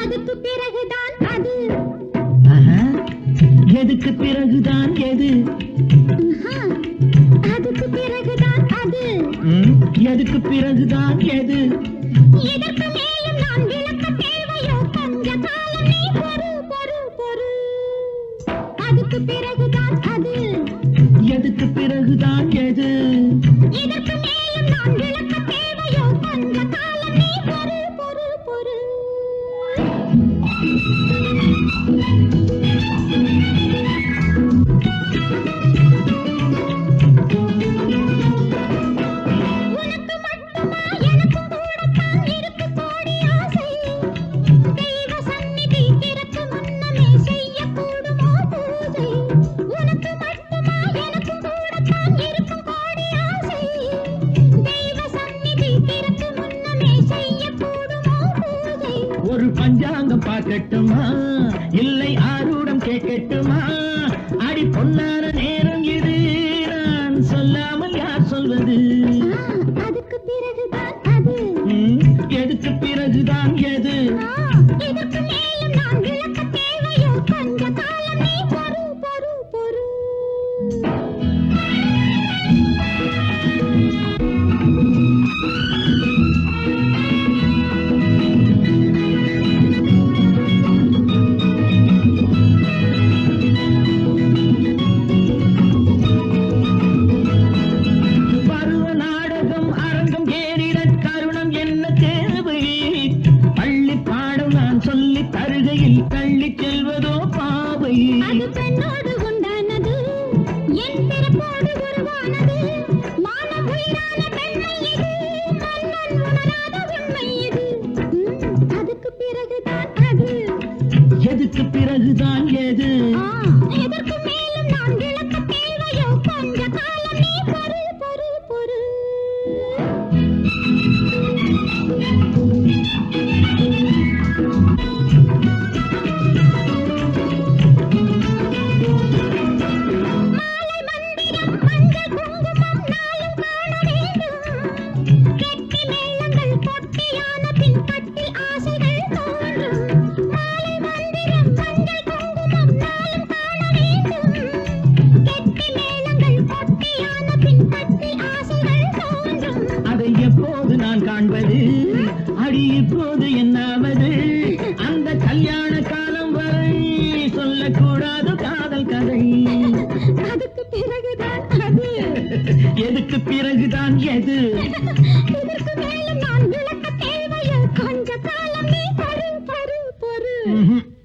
அதுக்கு பிறகுதான் அது ஆஹா. எதுக்கு பிறகுதான் எது. அதுக்கு பிறகுதான் அது. எதுக்கு பிறகுதான் எது? இதற்கு மேலும் நான் விளக்க தேவையோ கொஞ்ச காலம் நீ பொறு பொறு பொறு. அதுக்கு பிறகுதான் அது. எதுக்கு பிறகுதான் எது? இதற்கு மேலும் நான் விளக்க ஒரு பஞ்சாங்கம் பார்க்கட்டுமா? இல்லை ஆரூடம் கேட்கட்டுமா? அடி பொன்னான நேரம் இது. நான் சொல்லாமல் யார் சொல்வது? அதுக்கு பிறகுதான் எதுக்கு பிறகுதான் எது சொல்லி தள்ளிச் தள்ளி செல்வதோ அடி இப்போது என்னாவது? அந்த கல்யாண காலம் வரை சொல்லக்கூடாது காதல் கதை. அதுக்கு பிறகுதான் அது. எதுக்கு பிறகுதான் எது?